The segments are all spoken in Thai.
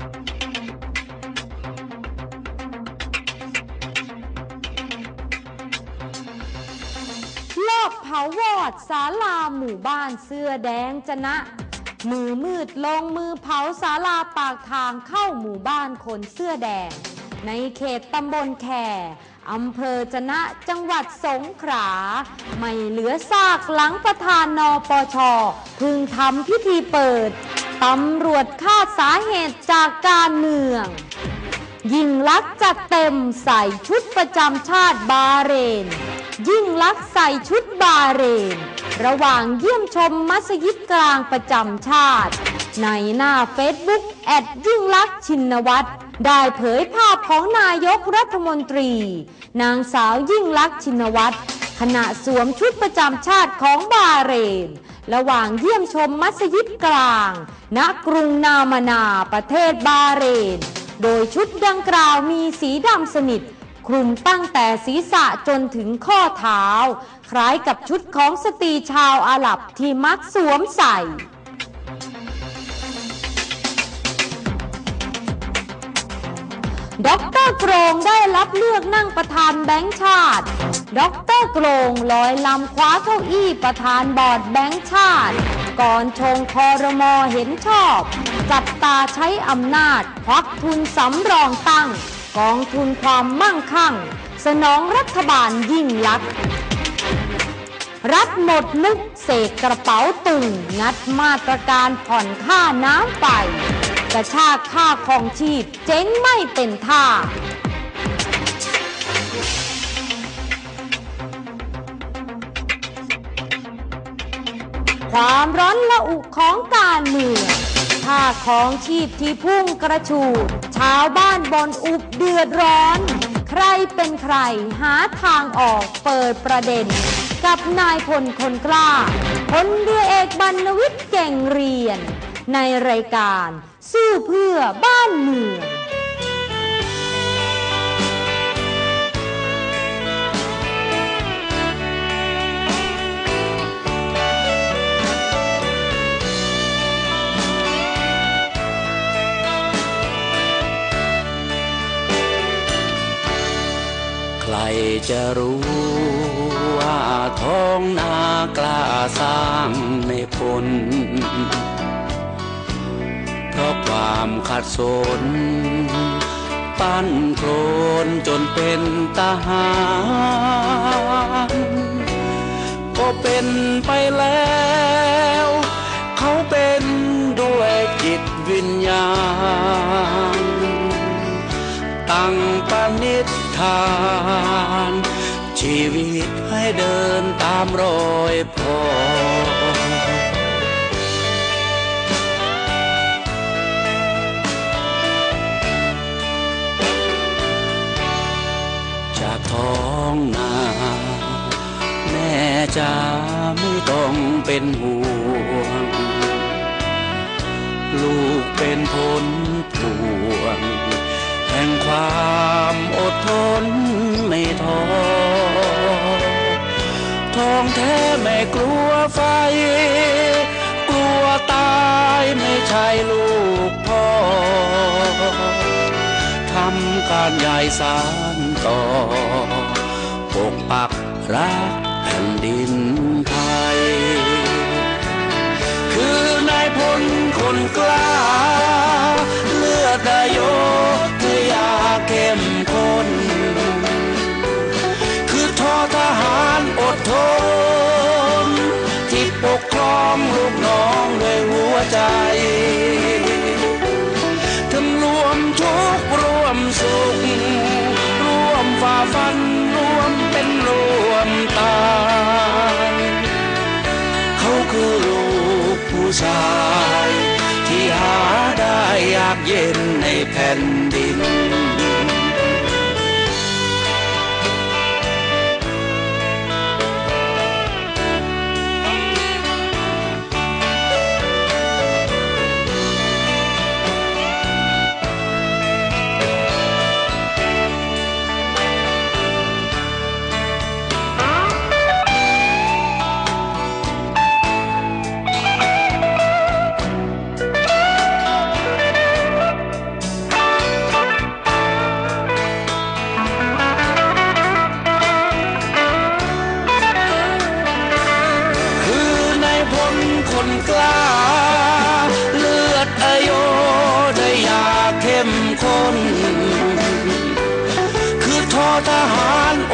ลอบเผาวอดศาลาหมู่บ้านเสื้อแดงจะนะ มือมืดลงมือเผาศาลาปากทางเข้าหมู่บ้านคนเสื้อแดง ในเขตตำบลแข่อำเภอจนะจังหวัดสงขลาไม่เหลือซากหลังประธานนปชพึงทำพิธีเปิด ตำรวจคาดสาเหตุจากการเมือง ยิ่งลักษณ์จัดเต็มใส่ชุดประจำชาติบาเรน ยิ่งลักษ์ใส่ชุดบาเรน ระหว่างเยี่ยมชมมัสยิดกลางประจำชาติ ในหน้าเฟซบุ๊กแอดยิ่งลักษณ์ชินวัตรได้เผยภาพของนายกรัฐมนตรี นางสาวยิ่งลักษณ์ชินวัตรขณะสวมชุดประจำชาติของบาเรน ระหว่างเยี่ยมชมมัสยิดกลาง ณ กรุงนามานา ประเทศบาเรน โดยชุดดังกล่าวมีสีดำสนิท คลุมตั้งแต่ศีรษะจนถึงข้อเท้า คล้ายกับชุดของสตรีชาวอาหรับที่มักสวมใส่ ด็อกเตอร์โกรงได้รับเลือกนั่งประธานแบงค์ชาติด็อกเตอร์โกรงลอยลำคว้าเก้าอี้ประธานบอร์ดแบงค์ชาติ ก่อนชงคอรมอเห็นชอบ จับตาใช้อำนาจควักทุนสำรองตั้ง กองทุนความมั่งคั่ง สนองรัฐบาลยิ่งลักษณ์รัฐหมดมุกเสกกระเป๋าตึง งัดมาตรการผ่อนค่าน้ำไฟ กระชากค่าของชีพ เจ๊งไม่เป็นท่าความร้อนละอุของการเมืองค่าของชีพที่พุ่งกระฉูดชาวบ้านบนอุบเดือดร้อน ใครเป็นใครหาทางออกเปิดประเด็น กับนายพลคนกล้าพลเรือเอกบรรณวิทย์เก่งเรียน ในรายการ สู้เพื่อบ้านเมืองใครจะรู้ว่าท้องนาาะความขัดสน ปั้นโครนจนเป็นทหารก็เป็นไปแล้ว เขาเป็นด้วยจิตวิญญาณ ตั้งปณิธาน ชีวิตให้เดินตามรอยพ่อ จะไม่ต้องเป็นห่วง ลูกเป็นผลพวง แห่งความอดทนไม่ท้อทองแท้ไม่กลัวไฟ กลัวตายไม่ใช่ลูกพ่อทำการใหญ่สารต่อปกปักรัก นดินไทย คือนายพลคนกล้า เลือดนายกทยาเข้มข้น คือทอทหารอดทน ที่ปกครองลูกน้องด้วยหัวใจ ชาย ที่หาได้ยากเย็นในแผ่นดิน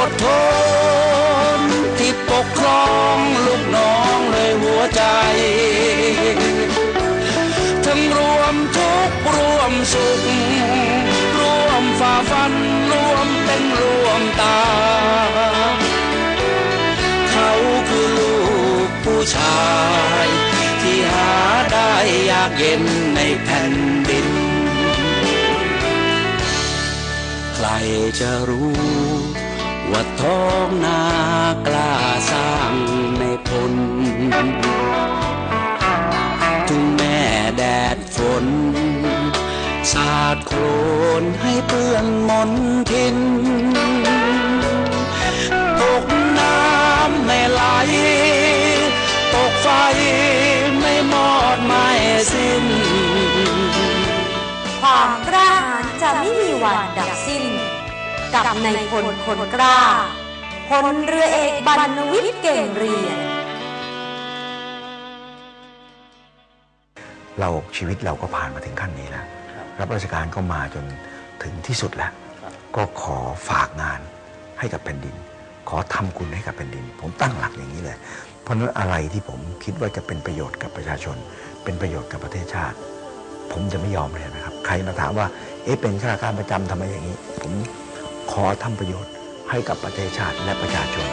อดทน ที่ปกครองลูกน้องเลยหัวใจ ทั้งรวมทุกรวมสุข รวมฝ่าฟันรวมเป็นรวมตา เขาคือลูกผู้ชาย ที่หาได้ยากเย็นในแผ่นดิน ใครจะรู้ ว่าท้องนากล้าสร้างในพลถึงแม่แดดฝน สาดโคลนให้เปื้อนมนทินตกน้ำไม่ไหล ตกไฟไม่มอดไม่สิ้น ความกล้าหาญจะไม่มีวันดับ กับในายพลคนกล้าพลเรือเอกบรรณวิทย์เก่งเรียน เราชีวิตเราก็ผ่านมาถึงขั้นนี้แล้ว รับราชการก็มาจนถึงที่สุดแล้ว ก็ขอฝากงานให้กับแผ่นดิน ขอทำคุณให้กับแผ่นดิน ผมตั้งหลักอย่างนี้เลย เพราะฉะนั้นอะไรที่ผมคิดว่าจะเป็นประโยชน์กับประชาชน เป็นประโยชน์กับประเทศชาติ ผมจะไม่ยอมเลยนะครับ ใครมาถามว่า เอ๊ะเป็นข้าราชการประจำทำไมอย่างนี้ ผม ขอทำประโยชน์ให้กับประเทศชาติและประชาชน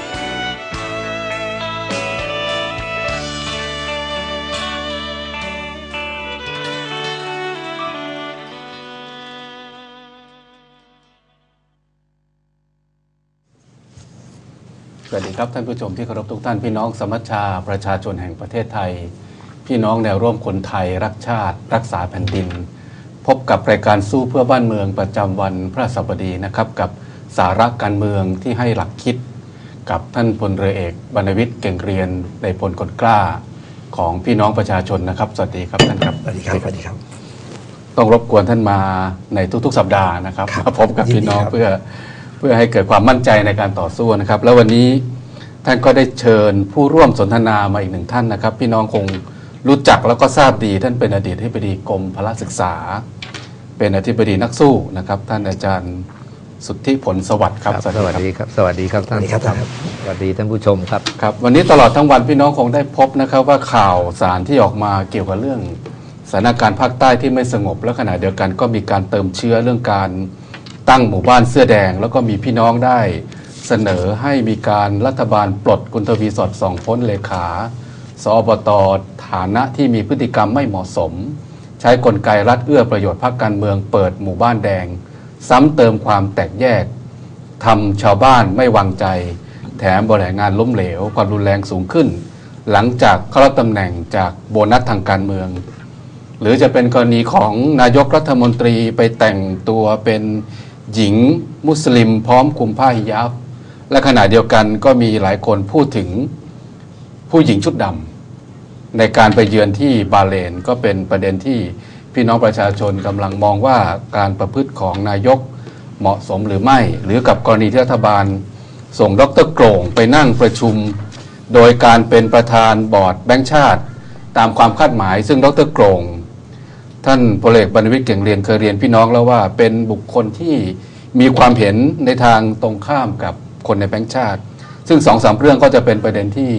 สวัสดีครับท่านผู้ชมที่เคารพทุกท่านพี่น้องสมัชชาประชาชนแห่งประเทศไทย พี่น้องแนวร่วมคนไทยรักชาติ รักษาแผ่นดิน พบกับรายการสู้เพื่อบ้านเมืองประจำวันพระศัสบดีนะครับกับ สาระการเมืองที่ให้หลักคิดกับท่านพลเรือเอกบรรณวิทย์เก่งเรียนในพลคนกล้าของพี่น้องประชาชนนะครับ สวัสดีครับท่านครับสวัสดีครับสวัสดีครับ ต้องรบกวนท่านมาในทุกๆ สัปดาห์นะครับครับมาพบกับยินดีพี่น้องครับเพื่อเพื่อให้เกิดความมั่นใจในการต่อสู้นะครับ แล้ววันนี้ท่านก็ได้เชิญผู้ร่วมสนทนามาอีกหนึ่งท่านนะครับ พี่น้องคงรู้จักแล้วก็ทราบดี ท่านเป็นอดีตที่ปดีกรมพละศึกษา เป็นอธิบดีนักสู้นะครับ ท่านอาจารย์ สุทธิผลสวัสดิ์ครับครับสวัสดีครับสวัสดีครับท่านสวัสดีครับท่านครับสวัสดีท่านผู้ชมครับครับ วันนี้ตลอดทั้งวันพี่น้องคงได้พบนะครับ ว่าข่าวสารที่ออกมาเกี่ยวกับเรื่องสถานการณ์ภาคใต้ที่ไม่สงบและขณะเดียวกันก็มีการเติมเชื้อเรื่องการตั้งหมู่บ้านเสื้อแดง แล้วก็มีพี่น้องได้เสนอให้มีการรัฐบาลปลดคุณทวีสอดส่องพ้นเลขา สอบตฐานะที่มีพฤติกรรมไม่เหมาะสม ใช้กลไกรัฐเอื้อประโยชน์พรรคการเมืองเปิดหมู่บ้านแดง ซ้ำเติมความแตกแยกทำชาวบ้านไม่วางใจ แถมบริหารงานล้มเหลวความรุนแรงสูงขึ้น หลังจากเข้ารับตำแหน่งจากโบนัสทางการเมือง หรือจะเป็นกรณีของนายกรัฐมนตรีไปแต่งตัวเป็นหญิงมุสลิมพร้อมคลุมผ้าฮิญาบและขณะเดียวกันก็มีหลายคนพูดถึงผู้หญิงชุดดำในการไปเยือนที่บาเลนก็เป็นประเด็นที่ พี่น้องประชาชนกำลังมองว่าการประพฤติของนายกเหมาะสมหรือไม่ หรือกับกรณีที่รัฐบาล ส่งดรโกรงไปนั่งประชุม โดยการเป็นประธานบอร์ดแบงค์ชาติ ตามความคาดหมาย ซึ่งดรโกรงท่านพลเอกบรรวิทย์เก่งเรียนเคยเรียนพี่น้องแล้วว่าเป็นบุคคลที่มีความเห็นในทางตรงข้ามกับคนในแบงค์ชาติ ซึ่งสองสามเรื่องก็จะเป็นประเด็นที่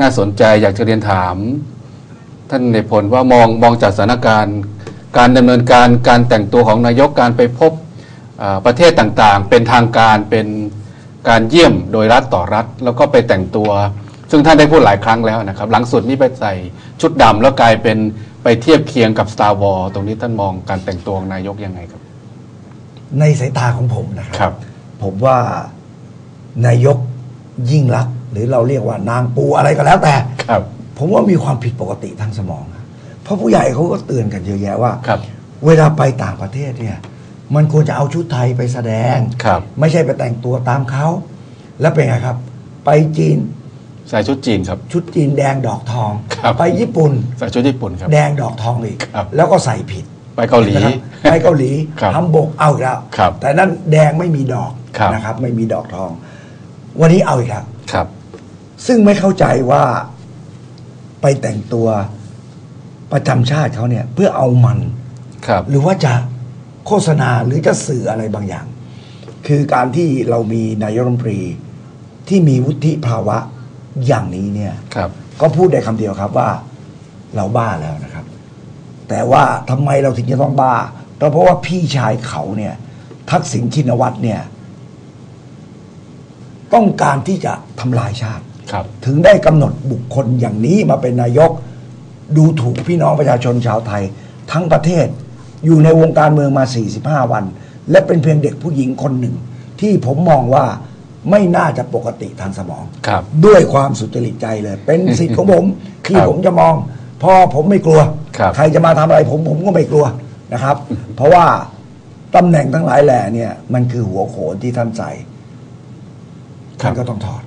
น่าสนใจอยากจะเรียนถาม ท่านในพลว่ามองมองจากสถานการณ์ การดำเนินการการแต่งตัวของนายกการไปพบอ่าประเทศต่างๆ เป็นทางการเป็นการเยี่ยมโดยรัฐต่อรัฐ แล้วก็ไปแต่งตัว ซึ่งท่านได้พูดหลายครั้งแล้วนะครับ หลังสุดนี้ไปใส่ชุดดำแล้วกลายเป็นไปเทียบเคียงกับ Star w a r ตรงนี้ท่านมองการแต่งตัวของนายกยังไงครับ ในสายตาของผมนะคครัรับผมว่านายกยิ่งรักษณ์หรือเราเรียกว่านางปูอะไรก็แล้วแต่ครับผมว่ามีความผิดปกติทางสมองนะ เพราะผู้ใหญ่เขาก็เตือนกันเยอะแยะว่า ครับ เวลาไปต่างประเทศเนี่ย มันควรจะเอาชุดไทยไปแสดง ครับ ไม่ใช่ไปแต่งตัวตามเขา แล้วเป็นไงครับ ไปจีนใส่ชุดจีนครับ ชุดจีนแดงดอกทอง ครับ ไปญี่ปุ่น ใส่ชุดญี่ปุ่นครับ แดงดอกทองอีก ครับ แล้วก็ใส่ผิดไปเกาหลี นะครับไปเกาหลีครับฮัมบกเอาอีกแล้วครับแต่นั่นแดงไม่มีดอกครับ นะครับ ไม่มีดอกทอง วันนี้เอาอีกแล้ว ครับ ซึ่งไม่เข้าใจว่าไปแต่งตัว ประจำชาติเขาเนี่ยเพื่อเอามัน ครับ หรือว่าจะโฆษณาหรือจะสื่ออะไรบางอย่าง คือการที่เรามีนายกรัฐมนตรีที่มีวุฒิภาวะอย่างนี้เนี่ยครับ ก็พูดได้คำเดียวครับว่าเราบ้าแล้วนะครับ แต่ว่าทำไมเราถึงจะต้องบ้าก็เพราะว่าพี่ชายเขาเนี่ย ทักษิณชินวัตรเนี่ย ต้องการที่จะทำลายชาติ ครับ ถึงได้กำหนดบุคคลอย่างนี้มาเป็นนายก ดูถูกพี่น้องประชาชนชาวไทย ทั้งประเทศอยู่ในวงการเมืองมา 45 วัน และเป็นเพียงเด็กผู้หญิงคนหนึ่ง ที่ผมมองว่าไม่น่าจะปกติทางสมอง ครับด้วยความสุจริตใจเลย เป็นสิทธิ์ของผมที่ครับผมจะมองเพอผมไม่กลัว ครับ ใครจะมาทำอะไรผมผมก็ไม่กลัวนะครับ เพราะว่าตำแหน่งทั้งหลายแหล่เนี่ย มันคือหัวโขนที่ท่านใส่ครัท่าบนก็ต้องถอด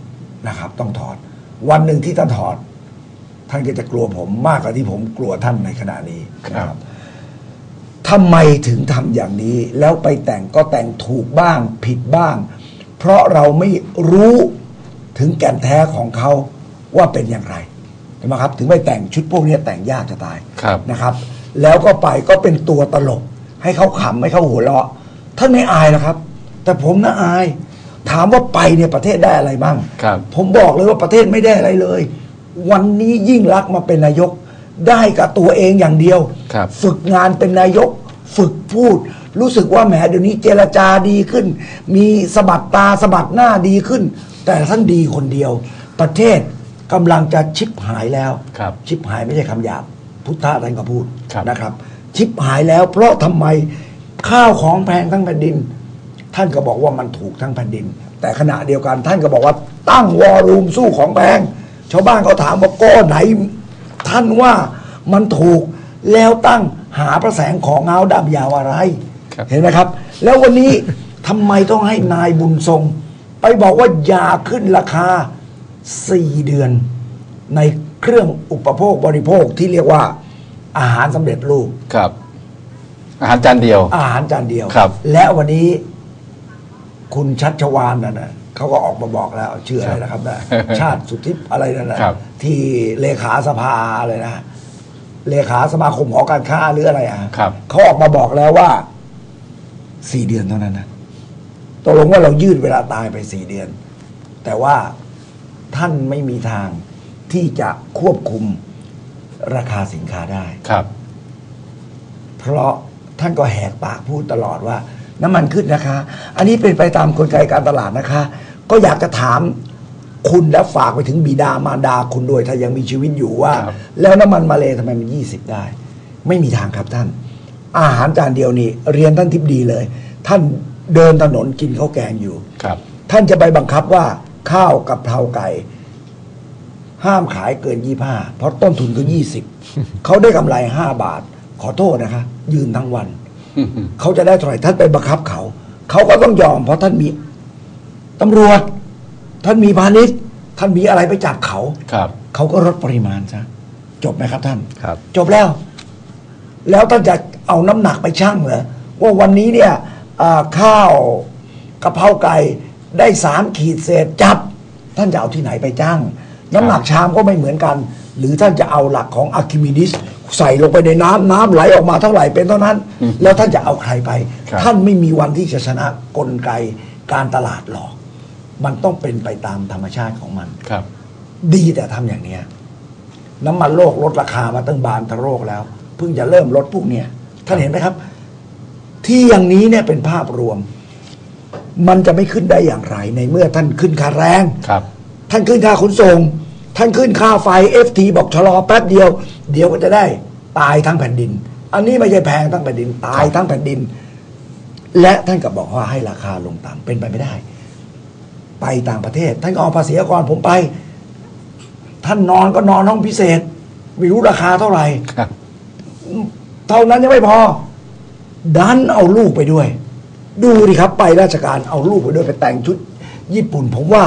นะครับ ต้องถอด วันหนึ่งที่ท่านถอด ท่านก็จะกลัวผมมากกว่าที่ผมกลัวท่านในขณะนี้นะครับทำไมถึงทำอย่างนี้แล้วไปแต่งก็แต่งถูกบ้างผิดบ้าง เพราะเราไม่รู้ถึงแก่นแท้ของเขาว่าเป็นอย่างไรใช่ไหมครับ ถึงไปแต่งชุดพวกนี้แต่งยากจะตายครับนะครับ แล้วก็ไปก็เป็นตัวตลก ให้เขาขำให้เขาหัวเราะท่านไม่อายนะครับ แต่ผมน่ะอาย ถามว่าไปเนี่ยประเทศได้อะไรบ้างครับผมบอกเลยว่าประเทศไม่ได้อะไรเลย วันนี้ยิ่งรักษณ์มาเป็นนายก ได้กับตัวเองอย่างเดียว ครับ ฝึกงานเป็นนายก ฝึกพูด รู้สึกว่าแหมเดี๋ยวนี้เจรจาดีขึ้น มีสะบัดตาสะบัดหน้าดีขึ้น แต่ท่านดีคนเดียว ประเทศกำลังจะชิบหายแล้ว ครับ ชิบหายไม่ใช่คำหยาบ พุทธะท่านก็พูดครับ นะครับ ชิบหายแล้ว เพราะทำไมข้าวของแพงทั้งแผ่นดิน ท่านก็บอกว่ามันถูกทั้งแผ่นดิน แต่ขณะเดียวกันท่านก็บอกว่าตั้งวอรูมสู้ของแพง ชาวบ้านเขาถามว่าก้อไหน ท่านว่ามันถูกแล้วตั้งหาพระแสงของเงาดำยาวอะไรครับเห็นไหมครับ แล้ววันนี้ทำไมต้องให้นายบุญทรง ไปบอกว่าอย่าขึ้นราคาสี่เดือน ในเครื่องอุปโภคบริโภคที่เรียกว่า อาหารสำเร็จรูปครับ อาหารจานเดียว อาหารจานเดียวครับ และวันนี้ คุณชัชวานนั่นนะเขาก็ออกมาบอกแล้วชื่ออะไรนะครับนะชาติสุทธิปอะไรนั่นนะครับ ที่เลขาสภาอะไรนะเลขาสมาคมหอการค้าหรืออะไรอะครับ เขาออกมาบอกแล้วว่าสี่เดือนเท่านั้นนะตกลงว่าเรายืดเวลาตายไปสี่เดือน แต่ว่าท่านไม่มีทางที่จะควบคุมราคาสินค้าได้ ครับ เพราะท่านก็แหกปากพูดตลอดว่า น้ำมันขึ้นนะคะ อันนี้เป็นไปตามกลไกการตลาดนะคะ ก็อยากจะถามคุณและฝากไปถึงบิดามารดาคุณด้วยถ้ายังมีชีวิตอยู่ว่าครับแล้วน้ำมันมาเลทำไมมันยี่สิบได้ ไม่มีทางครับท่าน อาหารจานเดียวนี่เรียนท่านทิพดีเลย ท่านเดินถนนกินข้าวแกงอยู่ครับท่านจะไปบังคับว่าข้าวกับเพราไก่ ห้ามขายเกินยี่ห้าเพราะต้นทุนก็ยี่สิบเขาได้กำไรห้าบาท ขอโทษนะคะ ยืนทั้งวัน เขาจะได้เท่าไหร่ท่านไปบังคับเขา เขาก็ต้องยอม เพราะท่านมีตำรวจ ท่านมีพาณิชย์ท่านมีอะไรไปจับเขาครับ เขาก็ลดปริมาณซะจบไหมครับท่านครับ จบแล้ว แล้วท่านจะเอาน้ำหนักไปชั่งเหรอว่าวันนี้เนี่ยอ่าข้าวกะเพราไก่ได้สามขีดเศษจับ ท่านจะเอาที่ไหนไปจ้าง น้ำหนักชามก็ไม่เหมือนกัน หรือท่านจะเอาหลักของอะคิมิดิส ใส่ลงไปในน้ำน้ำไหลออกมาเท่าไหร่เป็นเท่านั้น แล้วท่านจะเอาใครไป ครับ ท่านไม่มีวันที่จะชนะกลไกการตลาดหรอก มันต้องเป็นไปตามธรรมชาติของมัน ครับ ดีแต่ทำอย่างเนี้ย น้ำมันโลกลดราคามาตั้งบานตะโรกแล้ว เพิ่งจะเริ่มลดพวกเนี้ยท่านเห็นไหมครับ ที่อย่างนี้เนี่ยเป็นภาพรวม มันจะไม่ขึ้นได้อย่างไร ในเมื่อท่านขึ้นค่าแรง ครับ ท่านขึ้นค่าขนส่ง ท่านขึ้นค่าไฟเอฟทีบอกชะลอแป๊บเดียว เดี๋ยวก็จะได้ตายทั้งแผ่นดิน อันนี้ไม่ใช่แพงทั้งแผ่นดิน ตายทั้งแผ่นดิน และท่านก็บอกว่าให้ราคาลงต่ำเป็นไปไม่ได้ ไปต่างประเทศ ท่านก็เอาภาษีอากรผมไป ท่านนอนก็นอนห้องพิเศษ ไม่รู้ราคาเท่าไหร่เท่านั้นยังไม่พอ ดันเอาลูกไปด้วย ดูดิครับไปราชการเอาลูกไปด้วยไปแต่งชุด ญี่ปุ่นผมว่า